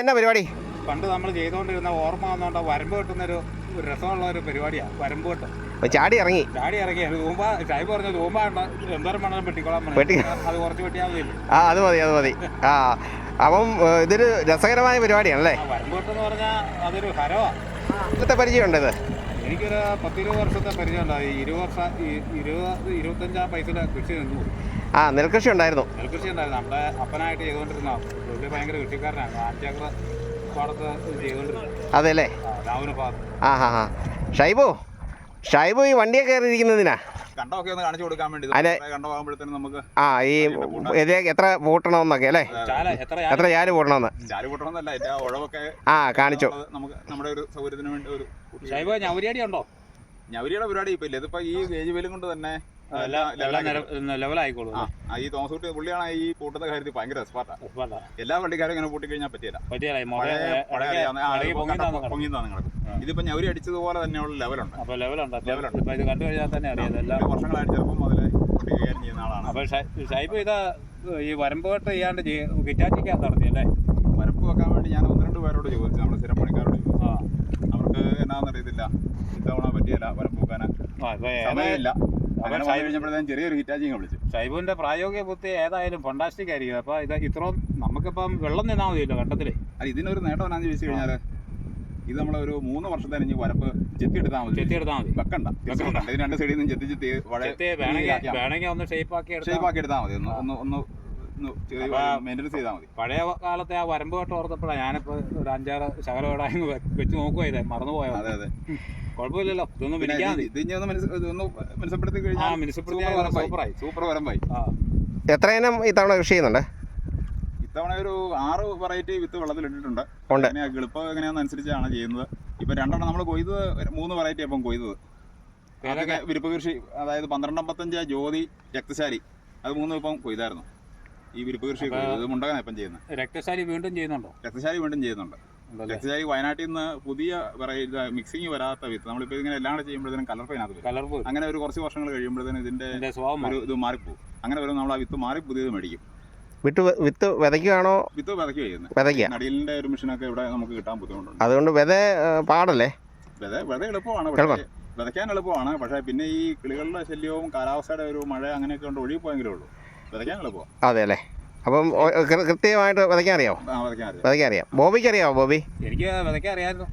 എന്നാ പരിപാടി? പണ്ട് നമ്മൾ ചെയ്തുകൊണ്ടിരുന്ന ഓർമ്മ വന്നുകൊണ്ട് വരമ്പ് കെട്ടുന്ന ഒരു രസമുള്ള ഒരു പരിപാടിയാണ് വരമ്പ് കെട്ടും. ചാടി ഇറങ്ങി. ചാടി ഇറങ്ങി. തൂമ്പ ഷൈബ് പറഞ്ഞു തൂമ്പ എന്തോരം വേണം വെട്ടിക്കോളാൻ അത് കുറച്ച് വെട്ടിയാൽ മതി. ആ അത് മതി അത് മതി. ആ അപ്പം ഇതൊരു രസകരമായ പരിപാടിയാണല്ലേ? വരമ്പ് കെട്ടെന്ന് പറഞ്ഞാൽ അതൊരു ഹരവാ. ഇന്നത്തെ പരിചയമുണ്ട് ഇത് എനിക്കൊരു പത്തിരുപത് വർഷത്തെ പരിചയം ഉണ്ടായി ഇരുപത് വർഷം ഈ- ഇരുപത് ഇരുപത്തഞ്ചാം പൈസ കൃഷി നിന്നു ആ നെൽകൃഷി ഉണ്ടായിരുന്നു. നെൽകൃഷി ഉണ്ടായിരുന്നു. നമ്മുടെ അപ്പനായിട്ട് ചെയ്തുകൊണ്ടിരുന്ന പുള്ളി ഭയങ്കര കൃഷിക്കാരനാണ്. അഞ്ചേക്കർ പാടത്ത് ചെയ്തുകൊണ്ടിരുന്നത് അതെ അല്ലേ ആ, രാവിലെ ഭാഗത്ത് ആ ഹാ ഹാ. ഷൈബു ഷൈബു ഈ വണ്ടിയൊക്കെ കയറിയിരിക്കുന്നതിനാ? കണ്ടമൊക്കെ ഒന്ന് കാണിച്ചു കൊടുക്കാൻ വേണ്ടി അതെ. കണ്ടമാകുമ്പോഴത്തേനും നമുക്ക് ആ ഈ എത്ര പൂട്ടണമെന്നൊക്കെ അല്ലേ? എത്ര ചാൽ? പൂട്ടണമെന്ന്? പൊട്ടണമെന്നല്ല ആ ഉഴവൊക്കെ ആ കാണിച്ചു. നമുക്ക് നമ്മുടെ ഒരു സൗകര്യത്തിന് വേണ്ടി ഒരു ഷൈബ് ഞവരിയടി ഉണ്ടോ? ഞവരിയുടെ പരിപാടി ഇപ്പൊ ഇല്ല. ഇതിപ്പോ ഈ വേജ് വെയിലും കൊണ്ട് തന്നെ ലെവലായിക്കോളൂ ഈ തോമസ് കുട്ടി പുള്ളിയാണ് ഈ പൂട്ടുന്ന കാര്യത്തിൽ ഭയങ്കര എക്സ്പെർട്ടാ എല്ലാ വണ്ടിക്കാരും ഇങ്ങനെ പൂട്ടി കഴിഞ്ഞാൽ പറ്റിയല്ല പറ്റിയല്ലേ പൊങ്ങിന്നാ നിങ്ങൾക്ക് ഇതിപ്പോ ഞവരി അടിച്ചതുപോലെ തന്നെയുള്ള ലെവലുണ്ട്. അപ്പൊ ലെവലുണ്ട്. ലെവലുണ്ട്. ഇപ്പൊ ഇത് കണ്ടു കഴിഞ്ഞാൽ തന്നെ അറിയാം ഇതെല്ലാം. ഇത് വർഷങ്ങളായിട്ട് ചെറുപ്പം മുതലേ പൂട്ടി കൈകാര്യം ചെയ്യുന്ന ആളാണ്. അപ്പൊ ഷൈബ് ഇത് ഈ വരമ്പ് കെട്ട് ചെയ്യാണ്ട് കിറ്റാച്ചിക്കാൻ നടത്തിയല്ലേ വരമ്പ് വെക്കാൻ വേണ്ടി ഞാൻ ഒന്ന് രണ്ട് പേരോട് ചോദിച്ചു നമ്മുടെ സ്ഥിരം പണിക്കാരോട് ചോദിച്ചു. ആ. അവർക്ക് എന്നാന്ന് അറിയത്തില്ല ഇത്തവണ പറ്റിയല്ല വരമ്പ് വെക്കാൻ സമയമില്ല. അങ്ങനെ ഷൈബ്- കഴിഞ്ഞപ്പോഴത്തേക്കും ചെറിയൊരു ഹിറ്റാച്ചിങ് വിളിച്ചു. ഷൈബുവിന്റെ പ്രായോഗിക ബുദ്ധി ഏതായാലും ഫണ്ടാസ്റ്റിക് ആയിരിക്കും. അപ്പൊ ഇത് ഇത്രയും നമുക്കിപ്പം വെള്ളം നിന്നാ മതിയല്ലോ കണ്ടത്തിൽ ഇതിനൊരു നേട്ടം എന്നാന്ന് ചോദിച്ചു കഴിഞ്ഞാൽ ഇത് നമ്മൾ ഒരു മൂന്ന് വർഷം ഇനി വരപ്പ് ചെത്തി എടുത്താൽ മതി. ചെത്തിയെടുത്താൽ മതി. വെക്കണ്ട. വെക്കണ്ട. ഇത് രണ്ട് സൈഡിൽ നിന്ന് ചെത്തി ചെത്തി ഷേപ്പാക്കി വേണമെങ്കിൽ ഒന്ന് എടുത്താൽ ഷേപ്പ് ആക്കി എടുത്താൽ മതി. ഒന്ന് ഒന്ന് ഒന്ന് മെയിന്റെനൻസ് ചെയ്താൽ മതി. പഴയ കാലത്തെ ആ വരമ്പ് കേട്ട് ഓർത്തപ്പോഴാണ് ഞാനിപ്പോ ഒരു അഞ്ചാറ് ശകലം വെച്ച് ഇതേ മറന്നു പോയോ? അതെ അതെ. കുഴപ്പമില്ലല്ലോ. ഇതൊന്നും മനസ്സ് ഇതൊന്ന് കഴിഞ്ഞാൽ സൂപ്പർ വരമ്പായി. സൂപ്പറായി. സൂപ്പർ വരമ്പായി. ആ. എത്ര ഇനം ഇത്തവണ കൃഷി ചെയ്യുന്നുണ്ട്? ഇത്തവണ ഒരു ആറ് വെറൈറ്റി വിത്ത് വെള്ളത്തിലിട്ടിട്ടുണ്ട് എളുപ്പം എങ്ങനെയാണെന്ന് അനുസരിച്ചാണ് ചെയ്യുന്നത്. ഇപ്പൊ രണ്ടെണ്ണം നമ്മൾ കൊയ്തത് മൂന്ന് വെറൈറ്റി അപ്പം കൊയ്തത്. അതൊക്കെ വിരിപ്പ് കൃഷി അതായത് പന്ത്രണ്ട് അമ്പത്തഞ്ച് ജ്യോതി രക്തശാലി അത് മൂന്ന് ഇപ്പം കൊയ്തായിരുന്നു. ഈ വിരിപ്പ് കൃഷി മുണ്ടകനാണ് ഇപ്പം ചെയ്യുന്നത്. രക്തശാലി വീണ്ടും ചെയ്യുന്നുണ്ടോ? രക്തശാലി വീണ്ടും ചെയ്യുന്നുണ്ട്. രക്തശാലി വയനാട്ടിൽ നിന്ന് പുതിയ വെറൈറ്റി മിക്സിങ് വരാത്ത വിത്ത്. നമ്മളിപ്പോ ഇങ്ങനെ എല്ലാം കൂടെ ചെയ്യുമ്പോഴത്തേനും വരും. കലർപ്പ് അങ്ങനെ ഒരു കുറച്ച് വർഷങ്ങൾ കഴിയുമ്പോഴത്തേനും ഇതിന്റെ ഒരു ഇത് മാറിപ്പോകും അങ്ങനെ വരുമ്പോൾ നമ്മൾ ആ വിത്ത് മാറി പുതിയത് മേടിക്കും. വിട്ട് വ- വിത്ത് വിതയ്ക്കുകയാണോ? വിത്ത് വിതയ്ക്കുക ചെയ്യുന്നത് വിതയ്ക്കുക ഒരു മെഷീനൊക്കെ ഇവിടെ നമുക്ക് കിട്ടാൻ ബുദ്ധിമുട്ടുണ്ട്. അതുകൊണ്ട് വിത പാടല്ലേ? വിത വിത എളുപ്പമാണ്. പക്ഷേ വിതയ്ക്കാൻ എളുപ്പമാണ് പക്ഷേ പിന്നെ ഈ കിളികളുടെ ശല്യവും കാലാവസ്ഥയുടെ ഒരു മഴ അങ്ങനെയൊക്കെ കൊണ്ട് ഒഴുകി പോയെങ്കിലേ ഉള്ളൂ. വിതയ്ക്കാൻ എളുപ്പമാണ്. അതെ അല്ലേ അപ്പം കൃത്യമായിട്ട് വിതയ്ക്കാൻ അറിയാമോ വിതയ്ക്കാൻ അറിയാം. വിതയ്ക്കാൻ അറിയാം. ബോബിക്ക് അറിയാമോ ബോബി? എനിക്ക് വിതയ്ക്കാൻ അറിയായിരുന്നു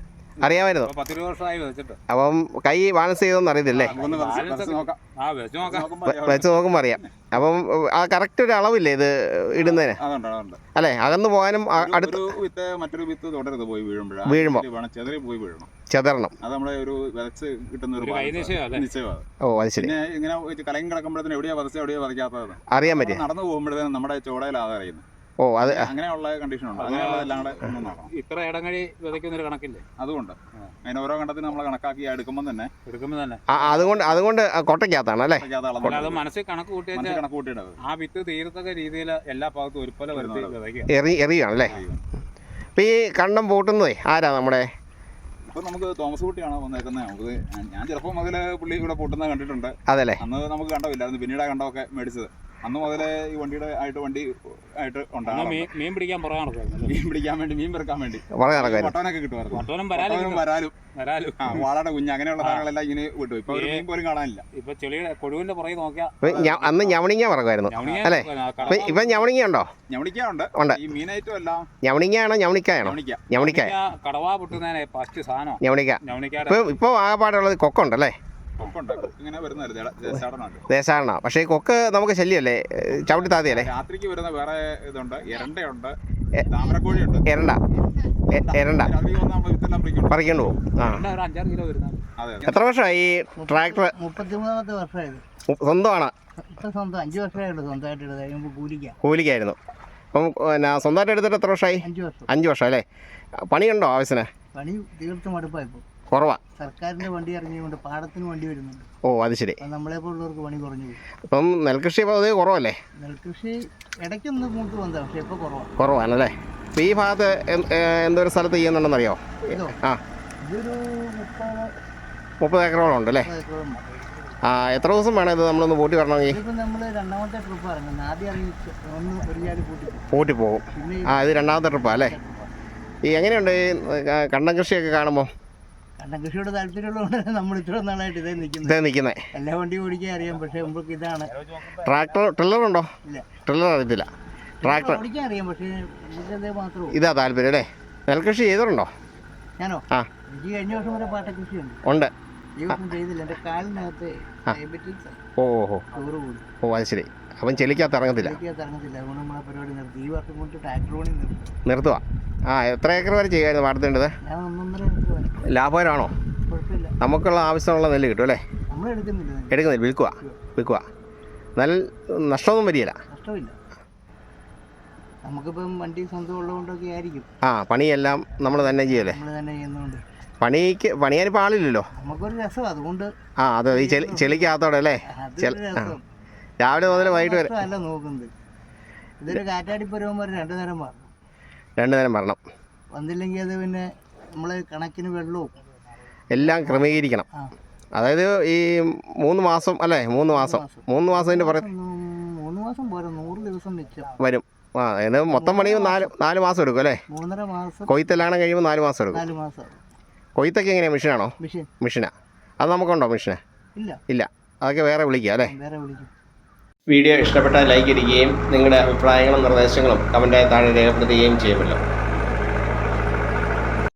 അറിയാമായിരുന്നു? ഇപ്പൊ വർഷമായി വിതച്ചിട്ട് അപ്പം കൈ ബാലൻസ് ചെയ്തോന്ന് അറിയത്തില്ലേ? വിതച്ച് വിതച്ച് വെച്ച് നോക്കാം. നോക്കുമ്പോൾ അറിയാം. അപ്പം ആ കറക്റ്റ് ഒരു അളവില്ലേ ഇത് ഇടുന്നതിന്? അല്ലെ? അകന്നു പോകാനും അടുത്ത് വിത്ത് മറ്റൊരു വിത്ത് തുടരുത് പോയി വീഴുമ്പോഴാണ് വീഴുമ്പോ. വേണം ചെതറി പോയി വീഴണം. ചെതറണം. അത് നമ്മളെ ഒരു വിതച്ച് കിട്ടുന്ന ഒരു ഓ അത് ശരി. ഇങ്ങനെ കലങ്ങി കിടക്കുമ്പോഴത്തേനും എവിടെയാ വധച്ച എവിടെയാ വധക്കാത്തത് അറിയാൻ പറ്റിയ? നടന്നു പോകുമ്പോഴത്തേനും നമ്മുടെ ചോടയിലാതെ അറിയുന്നത് ഓ അതെ. അങ്ങനെയുള്ള കണ്ടീഷൻ ഉണ്ട്. അങ്ങനെയുള്ളതെല്ലാം കൂടെ ഒന്ന് നോക്കണം ഇത്ര ഇടങ്ങഴി വിതയ്ക്കുന്നൊരു കണക്കില്ലേ? അതുകൊണ്ട്. അതിന് ഓരോ കണ്ടത്തിന് നമ്മൾ കണക്കാക്കി എടുക്കുമ്പോൾ തന്നെ എടുക്കുമ്പോൾ തന്നെ. ആ, അതുകൊണ്ട് അതുകൊണ്ട് കൊട്ടയ്ക്കകത്താണ് അല്ലേ? അത് മനസ്സിൽ കണക്ക് കൂട്ടി മനസ്സിൽ കണക്ക് കൂട്ടിയിടത് ആ വിത്ത് തീരത്തക്ക രീതിയിൽ എല്ലാ ഭാഗത്തും ഒരുപോലെ വരുന്നത് എറി എറിയാണല്ലേ അപ്പം ഈ കണ്ടം പൂട്ടുന്നതേ ആരാ നമ്മുടെ? ഇപ്പൊ നമുക്ക് തോമസ് കുട്ടിയാണ് വന്നേക്കുന്നത് നമുക്ക് ഞാൻ ചെറുപ്പം മുതൽ പുള്ളി ഇവിടെ പൊട്ടുന്നത് കണ്ടിട്ടുണ്ട്. അതല്ലേ? അന്ന് നമുക്ക് കണ്ടില്ലായിരുന്നു പിന്നീട് കണ്ടമൊക്കെ മേടിച്ചത്. അന്ന് മുതലേ ഈ വണ്ടിയുടെ ആയിട്ട് വണ്ടി ആയിട്ട് ഉണ്ടാകും മീൻ പിടിക്കാൻ പുറകെ നടക്കുമായിരുന്നു മീൻ പിടിക്കാൻ വേണ്ടി മീൻ പെറുക്കാൻ വേണ്ടി. പട്ടവനൊക്കെ കിട്ടുമായിരുന്നു. വരാലും വരാലും. വരാലും. ആ വാളയുടെ കുഞ്ഞ് അങ്ങനെയുള്ള സാധനങ്ങളെല്ലാം ഇങ്ങനെ വിട്ടു. ഇപ്പൊ ഒരു മീൻ പോലും കാണാനില്ല. ഇപ്പൊ ചെളിയുടെ കൊഴുവിന്റെ പുറകെ നോക്കിയാ അന്ന് ഞവണിങ്ങ പറക്കുമായിരുന്നു അല്ലെ? ഇപ്പൊ ഞവണിങ്ങ ഉണ്ടോ? ഞവണിക്കുണ്ട് ഉണ്ട്. ഈ മീനായിട്ടും അല്ല ഞവണിങ്ങയാണോ ഞവണിക്കായാണോ? ഞവണിക്ക. ഞവണിക്ക ഞവണിക്ക കടവാ പൊട്ടുന്നതിനെ ഫസ്റ്റ് സാധനം ഞവണിക്ക. ഇപ്പൊ ഇപ്പൊ ആകെപ്പാടുള്ളത് കൊക്കുണ്ടല്ലേ? ദേശാടന പക്ഷേ ഈ കൊക്ക് നമുക്ക് ശല്യമല്ലേ ഏ, ചവിട്ടി താതിയല്ലേ രാത്രിക്ക് വരുന്ന വേറെ ഇതുണ്ട്. എരണ്ടയുണ്ട്. താമരക്കോഴിയുണ്ട്. എരണ്ട. എരണ്ട. പറിക്കൊണ്ട് പോകും. ആ. ഒരു അഞ്ചാറ് കിലോ വരുന്നത് അതെ എത്ര വർഷമായി ഈ ട്രാക്ടർ മുപ്പത്തിമൂന്നാമത്തെ വർഷമായത്. സ്വന്തമാണ്. സ്വന്തം. അഞ്ച് വർഷമായുള്ളൂ സ്വന്തമായിട്ട് എടുത്തത് കഴിയുമ്പോൾ കൂലിക്കാം. കൂലിക്കായിരുന്നു. അപ്പം പിന്നെ സ്വന്തമായിട്ട് എടുത്തിട്ട് എത്ര വർഷമായി? അഞ്ച് വർഷം. അഞ്ച് വർഷം അല്ലേ? പണിയുണ്ടോ ആവശ്യത്തിന്? പണി തീർത്തും മടുപ്പായിപ്പോൾ കുറവാ. സർക്കാരിന്റെ വണ്ടി ഇറങ്ങിയതുകൊണ്ട് പാടത്തിന് വണ്ടി വരുന്നുണ്ട്. ഓ അത് ശരി. അപ്പം നമ്മളെ പോലുള്ളവർക്ക് പണി കുറഞ്ഞു ഇപ്പം നെൽകൃഷി പൊതുവെ കുറവല്ലേ? നെൽകൃഷി ഇടയ്ക്കൊന്ന് മൂത്ത് വന്നതാണ് പക്ഷേ ഇപ്പോൾ കുറവാണ് കുറവാണല്ലേ? അപ്പം ഈ ഭാഗത്ത് എന്തൊരു സ്ഥലത്ത് ചെയ്യുന്നുണ്ടെന്നറിയോ? ആ. ഇതൊരു മുപ്പത് മുപ്പത് ഏക്കറോളം ഉണ്ട്. അല്ലേ ആ എത്ര ദിവസം വേണം ഇത് നമ്മളൊന്ന് പൂട്ടി വരണമെങ്കിൽ. പൂട്ടി പോകും. ആ ഇത് രണ്ടാമത്തെ ട്രിപ്പാ അല്ലേ? ഈ എങ്ങനെയുണ്ട് ഈ കണ്ണൻ കൃഷിയൊക്കെ കാണുമ്പോൾ കണ്ടം കൃഷിയോട് താല്പര്യമുള്ളതുകൊണ്ട് നമ്മൾ ഇത്ര നാളായിട്ട് ഇതേ നിൽക്കുന്നത്. ഇതേ നിൽക്കുന്നത് എല്ലാ വണ്ടിയും ഓടിക്കാൻ അറിയാം പക്ഷേ നമുക്ക് ഇതാണ്. ട്രാക്ടർ ട്രില്ലറുണ്ടോ ഇല്ല. ട്രില്ലർ അറിയത്തില്ല. ട്രാക്ടർ. ഓടിക്കാൻ അറിയാം പക്ഷേ നമുക്കതേ മാത്രമേ ഇതാ താല്പര്യം അല്ലേ? നെൽകൃഷി ചെയ്തിട്ടുണ്ടോ ഞാനോ? ആ. എനിക്ക് കഴിഞ്ഞ വർഷം വരെ പാട്ടകൃഷിയുണ്ട് ഉണ്ട്. ഈ വർഷം ചെയ്തില്ല. എന്റെ കാലിനകത്ത് ഡയബറ്റിക്സ് ഓ ഓ ഓ. ചോറ് കൂടി ഓ അത് ശരി. അപ്പം ചെലിക്കകത്ത് ഇറങ്ങത്തില്ല? എനിക്കത് ഇറങ്ങത്തില്ല. അതുകൊണ്ട് നമ്മളെ പരിപാടി നിർത്തി. ഈ വർഷം കൊണ്ട് ട്രാക്ടർ പണി നിർത്തി. നിർത്തുക ആ എത്ര ഏക്കർ വരെ ചെയ്യാമായിരുന്നു പാടത്തേണ്ടത് ഞാൻ ഒന്നൊന്നര ലാഭകരമാണോ? നമുക്കുള്ള ആവശ്യമുള്ള നെല്ല് കിട്ടും അല്ലേ? നമ്മൾ എടുക്കുന്നില്ല നെല്ല്. വിൽക്കുക വിൽക്കുക നല്ല നഷ്ടമൊന്നും വരികയില്ല. നമുക്കിപ്പം വണ്ടി സ്വന്തമുള്ളതുകൊണ്ടൊക്കെ ആയിരിക്കും. ആ പണിയെല്ലാം നമ്മൾ തന്നെ ചെയ്യല്ലേ? പണിക്ക് പണിയാനിപ്പോൾ ആളില്ലല്ലോ നമുക്കൊരു രസം അതുകൊണ്ട് ആ അതെ ഈ ചെളി ചെളിക്കകത്തോടെ അല്ലേ? രാവിലെ മുതൽ വൈകിട്ട് വരെ. അല്ല നോക്കുന്നത്. ഇതൊരു കാറ്റാടി പരുവന്മാർ രണ്ടു നേരം മാറണം രണ്ടു നേരം വരണം. വന്നില്ലെങ്കിൽ അത് പിന്നെ നമ്മൾ കണക്കിന് വെള്ളവും എല്ലാം ക്രമീകരിക്കണം. അതായത് ഈ മൂന്ന് മാസം അല്ലേ? മൂന്ന് മാസം. മൂന്ന് മാസത്തിന്റെ പുറത്ത് മൂന്ന് മാസം പോരാ. നൂറ് ദിവസം വെച്ചോ വരും. ആ ഇത് മൊത്തം പണിയും നാല് നാല് മാസം എടുക്കും അല്ലേ? മൂന്നര മാസം. കൊയ്ത്തെല്ലാം കഴിയുമ്പോൾ നാല് മാസം എടുക്കും. നാല് മാസം കൊയ്ത്തൊക്കെ എങ്ങനെയാ? മെഷീനാണോ? മെഷീൻ. മെഷീനാ. അത് നമുക്കുണ്ടോ മെഷീന്? ഇല്ല. ഇല്ല. അതൊക്കെ വേറെ വിളിക്കുക അല്ലേ? വേറെ വിളിക്കും. വീഡിയോ ഇഷ്ടപ്പെട്ടാൽ ലൈക്ക് ഇടുകയും നിങ്ങളുടെ അഭിപ്രായങ്ങളും നിർദ്ദേശങ്ങളും കമന്റായി താഴെ രേഖപ്പെടുത്തുകയും ചെയ്യുമല്ലോ.